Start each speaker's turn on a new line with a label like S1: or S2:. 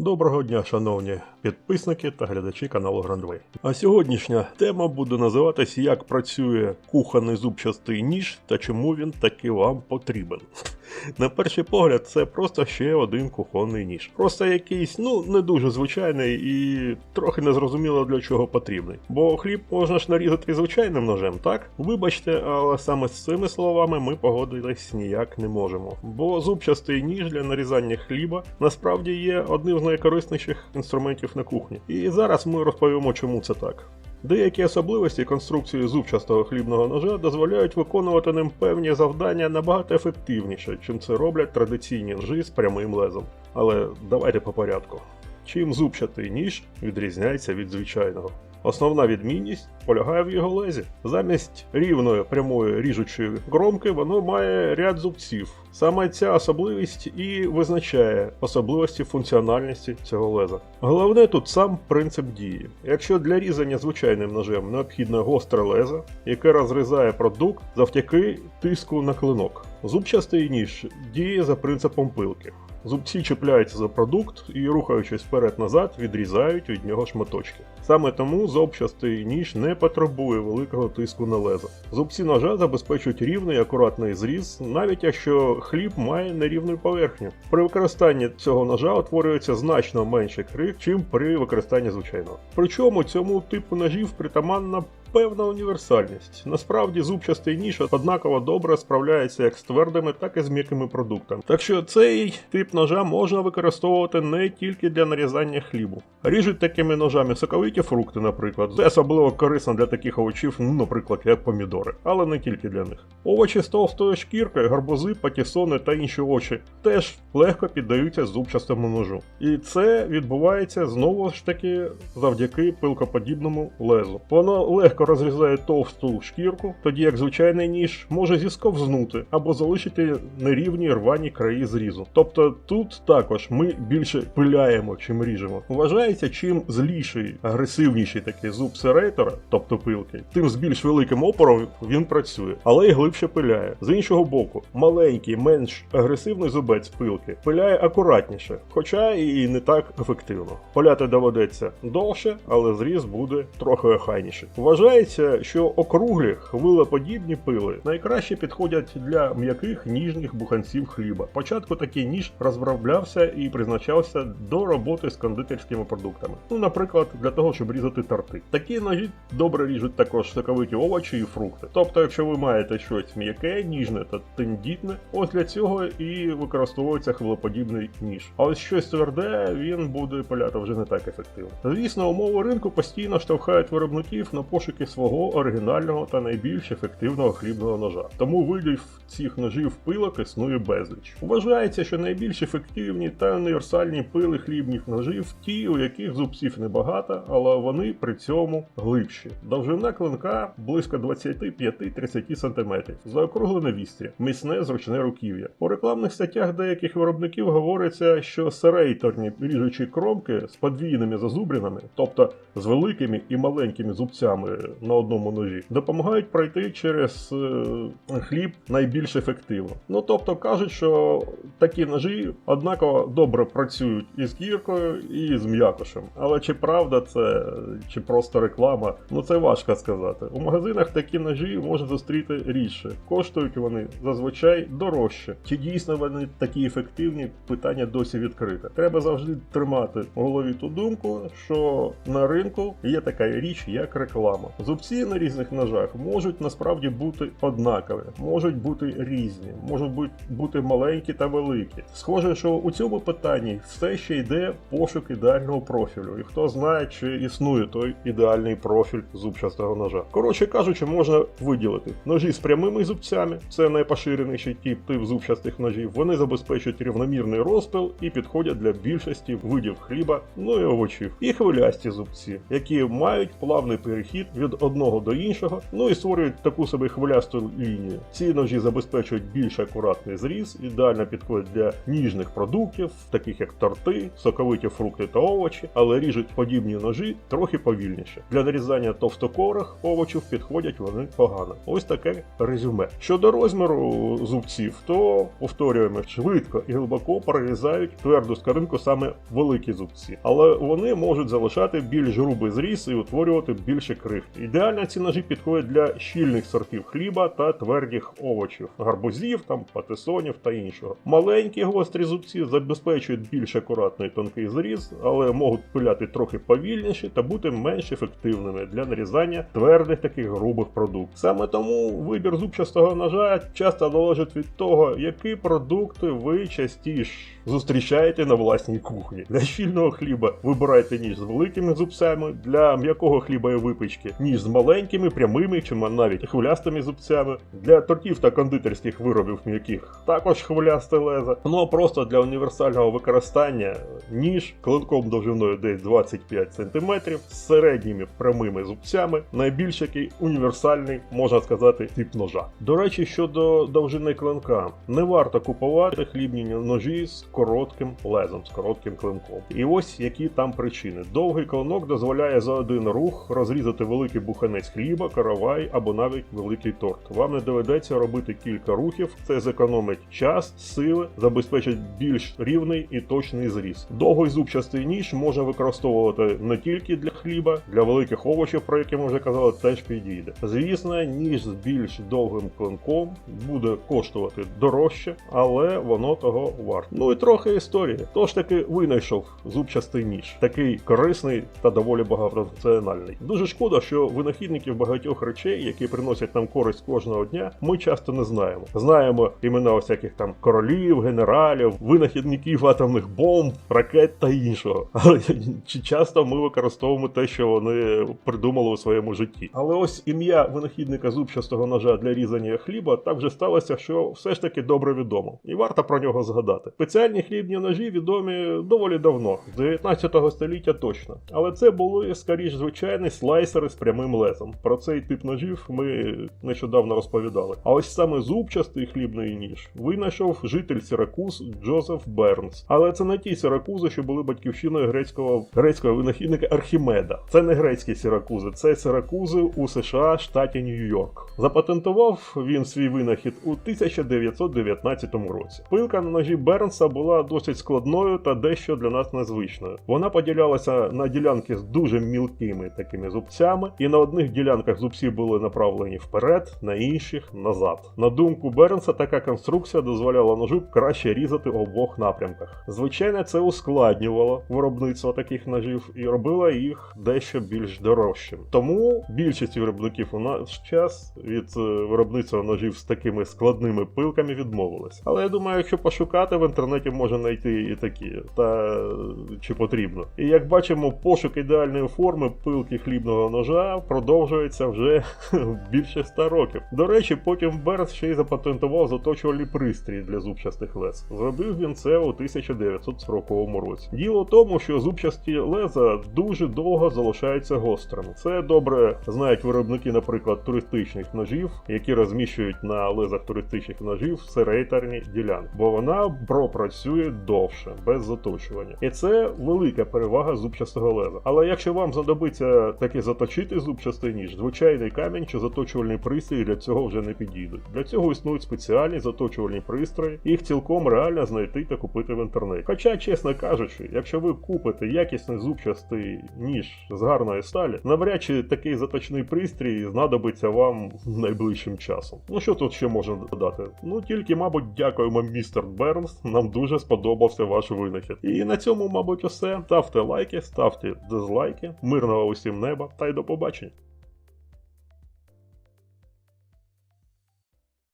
S1: Доброго дня, шановні підписники та глядачі каналу Грандвей. А сьогоднішня тема буде називатися Як працює кухонний зубчастий ніж та чому він таки вам потрібен. На перший погляд, це просто ще один кухонний ніж. Просто якийсь, ну, не дуже звичайний і трохи незрозуміло для чого потрібний. Бо хліб можна ж нарізати звичайним ножем, так? Вибачте, але саме з цими словами ми погодитись ніяк не можемо. Бо зубчастий ніж для нарізання хліба насправді є одним з найкорисніших інструментів на кухні. І зараз ми розповімо, чому це так. Деякі особливості конструкції зубчастого хлібного ножа дозволяють виконувати ним певні завдання набагато ефективніше, чим це роблять традиційні ножі з прямим лезом. Але давайте по порядку. Чим зубчатий ніж відрізняється від звичайного? Основна відмінність полягає в його лезі. Замість рівної прямої ріжучої кромки воно має ряд зубців. Саме ця особливість і визначає особливості функціональності цього леза. Головне тут сам принцип дії. Якщо для різання звичайним ножем необхідне гостре лезо, яке розрізає продукт завдяки тиску на клинок. Зубчастий ніж діє за принципом пилки. Зубці чіпляються за продукт і, рухаючись вперед-назад, відрізають від нього шматочки. Саме тому зубчастий ніж не потребує великого тиску на лезо. Зубці ножа забезпечують рівний акуратний зріз, навіть якщо хліб має нерівну поверхню. При використанні цього ножа утворюється значно менший крик, чим при використанні звичайного. Причому цьому типу ножів притаманна певна універсальність. Насправді зубчастий ніж однаково добре справляється як з твердими, так і з м'якими продуктами. Так що цей тип ножа можна використовувати не тільки для нарізання хлібу. Ріжуть такими ножами соковиті фрукти, наприклад. Це особливо корисно для таких овочів, ну, наприклад, як помідори, але не тільки для них. Овочі з товстою шкіркою, гарбузи, патісони та інші овочі теж легко піддаються зубчастому ножу. І це відбувається знову ж таки завдяки пилкоподібному лезу. Воно легко розрізає товсту шкірку, тоді як звичайний ніж може зісковзнути або залишити нерівні рвані краї зрізу. Тобто тут також ми більше пиляємо, чим ріжемо. Вважається, чим зліший, агресивніший такий зуб серейтора, тобто пилки, тим з більш великим опором він працює, але й глибше пиляє. З іншого боку, маленький, менш агресивний зубець пилки пиляє акуратніше, хоча і не так ефективно. Поляти доведеться довше, але зріз буде трохи охайніший. Вважається, що округлі хвилеподібні пили найкраще підходять для м'яких ніжних буханців хліба. Спочатку такий ніж розроблявся і призначався до роботи з кондитерськими продуктами. Ну, наприклад, для того, щоб різати торти. Такі ножі добре ріжуть також соковиті овочі і фрукти. Тобто, якщо ви маєте щось м'яке, ніжне та тендітне, ось для цього і використовується хвилеподібний ніж. А ось щось тверде він буде пиляти вже не так ефективно. Звісно, умови ринку постійно штовхають виробників на пошуки свого оригінального та найбільш ефективного хлібного ножа. Тому видів цих ножів пилок існує безліч. Вважається, що найбільш ефективні та універсальні пили хлібних ножів ті, у яких зубців небагато, але вони при цьому глибші. Довжина клинка близько 25-30 см, заокруглене вістря, міцне зручне руків'я. У рекламних статтях деяких виробників говориться, що серейторні ріжучі кромки з подвійними зазубринами, тобто з великими і маленькими зубцями на одному ножі, допомагають пройти через е, хліб найбільш ефективно. Ну тобто кажуть, що такі ножі однаково добре працюють і з кіркою, і з м'якошем. Але чи правда це, чи просто реклама, ну це важко сказати. У магазинах такі ножі можна зустріти рідше. Коштують вони зазвичай дорожче. Чи дійсно вони такі ефективні? Питання досі відкрите. Треба завжди тримати в голові ту думку, що на ринку є така річ, як реклама. Зубці на різних ножах можуть насправді бути однакові, можуть бути різні, можуть бути, маленькі та великі. Схоже, що у цьому питанні все ще йде пошук ідеального профілю, і хто знає, чи існує той ідеальний профіль зубчастого ножа. Коротше кажучи, можна виділити ножі з прямими зубцями, це найпоширеніший тип тип зубчастих ножів. Вони забезпечують рівномірний розпил і підходять для більшості видів хліба, ну і овочів. І хвилясті зубці, які мають плавний перехід від від одного до іншого, ну і створюють таку собі хвилясту лінію. Ці ножі забезпечують більш акуратний зріз, ідеально підходять для ніжних продуктів, таких як торти, соковиті фрукти та овочі, але ріжуть подібні ножі трохи повільніше. Для нарізання товстокорих овочів підходять вони погано. Ось таке резюме. Щодо розміру зубців, то повторюємо швидко і глибоко прорізають тверду скоринку саме великі зубці, але вони можуть залишати більш грубий зріз і утворювати більше крихт. Ідеально ці ножі підходять для щільних сортів хліба та твердих овочів, гарбузів, там патисонів та іншого. Маленькі гострі зубці забезпечують більш акуратний тонкий зріз, але можуть пиляти трохи повільніше та бути менш ефективними для нарізання твердих таких грубих продуктів. Саме тому вибір зубчастого ножа часто залежить від того, які продукти ви частіше зустрічаєте на власній кухні. Для щільного хліба вибирайте ніж з великими зубцями, для м'якого хліба і випічки ніж з маленькими, прямими чи навіть хвилястими зубцями, для тортів та кондитерських виробів м'яких також хвилясте лезо. Ну а просто для універсального використання ніж клинком довжиною десь 25 см з середніми прямими зубцями, найбільш який універсальний, можна сказати, тип ножа. До речі, щодо довжини клинка, не варто купувати хлібні ножі з коротким лезом, з коротким клинком. І ось які там причини. Довгий клинок дозволяє за один рух розрізати великий буханець хліба, каравай або навіть великий торт. Вам не доведеться робити кілька рухів, це зекономить час, сили, забезпечить більш рівний і точний зріз. Довгий зубчастий ніж можна використовувати не тільки для хліба, для великих овочів, про які ми вже казали, теж підійде. Звісно, ніж з більш довгим клинком буде коштувати дорожче, але воно того варто. Ну і трохи історії. Тож таки винайшов зубчастий ніж, такий корисний та доволі багатофункціональний. Дуже шкода, що винахідників багатьох речей, які приносять нам користь кожного дня, ми часто не знаємо. Знаємо імена всяких там королів, генералів, винахідників атомних бомб, ракет та іншого. Але чи часто ми використовуємо те, що вони придумали у своєму житті. Але ось ім'я винахідника зубчастого ножа для різання хліба так вже сталося, що все ж таки добре відомо, і варто про нього згадати. Спеціальні хлібні ножі відомі доволі давно, з 19 століття точно. Але це були скоріш звичайні слайсери з прямим лезом. Про цей тип ножів ми нещодавно розповідали. А ось саме зубчастий хлібний ніж винайшов житель Сіракуз Джозеф Бернс. Але це не ті Сіракузи, що були батьківщиною грецького грецького винахідника Архімеда. Це не грецькі Сіракузи, це Сіракузи у США, штаті Нью-Йорк. Запатентував він свій винахід у 1919 році. Пилка на ножі Бернса була досить складною та дещо для нас незвичною. Вона поділялася на ділянки з дуже мілкими такими зубцями, і на одних ділянках зубці були направлені вперед, на інших назад. На думку Бернса, така конструкція дозволяла ножу краще різати в обох напрямках. Звичайно, це ускладнювало виробництво таких ножів і робило їх дещо більш дорожчим. Тому більшість виробників у наш час від е, виробництва ножів з такими складними пилками відмовились. Але я думаю, якщо пошукати в інтернеті, можна знайти і такі, та е, чи потрібно. І як бачимо, пошук ідеальної форми пилки хлібного ножа продовжується вже більше 100 років. До речі, потім Берс ще й запатентував заточувальні пристрій для зубчастих лез. Зробив він це у 1940 році. Діло в тому, що зубчасті леза дуже довго залишаються гострими. Це добре знають виробники, наприклад, туристичних ножів, які розміщують на лезах туристичних ножів серейтерні ділянки, бо вона пропрацює довше, без заточування. І це велика перевага зубчастого леза. Але якщо вам знадобиться таки заточити зубчастий ніж, звичайний камінь чи заточувальний пристрій для цього вже не підійдуть. Для цього існують спеціальні заточувальні пристрої, їх цілком реально знайти та купити в інтернеті. Хоча, чесно кажучи, якщо ви купите якісний зубчастий ніж з гарної сталі, навряд чи такий заточний пристрій знадобиться вам найближчим часом. Ну що тут ще можна додати? Ну тільки, мабуть, дякуємо, містер Бернс. Нам дуже сподобався ваш винахід. І на цьому, мабуть, усе. Ставте лайки, ставте дизлайки, мирного усім неба та й до побачення.